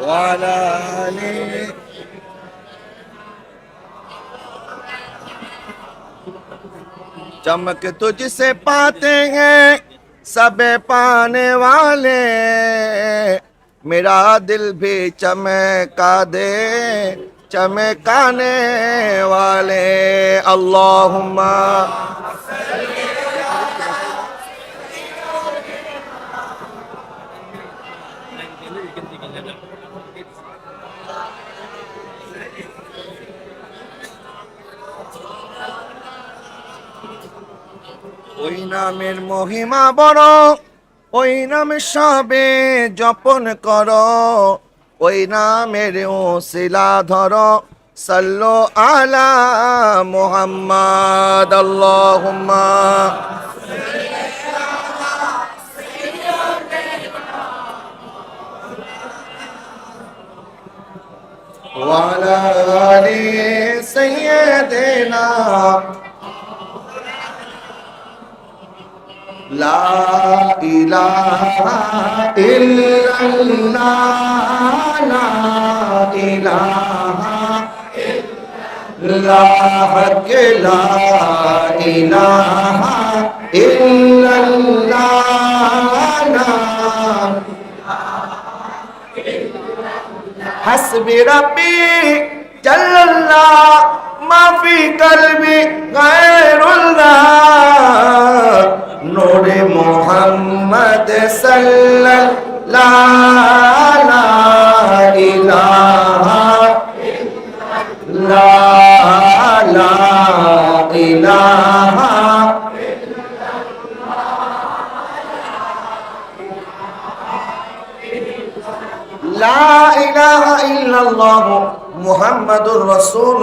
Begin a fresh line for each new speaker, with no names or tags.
وعلى آله चमक तुझसे पाते हैं सब पाने वाले मेरा दिल भी चमका दे चमकाने वाले अल्लाहुम्मा ওই নামের মহিমা বড় ওই নামে সবে জপন কর ওই নামের ওসিলা ধর সাল্লো আলা মোহাম্মদ আল্লাহুম্মা وعلى آل سيدنا লা ইলাহা ইল্লাল্লাহ লা ইলাহা ইল্লাল্লাহ কে লা ইলাহা ইল্লাল্লাহ লা হাসবি রাব্বি محمد صلى الله لا إله لا لا إله لا إله إلا الله محمد رسول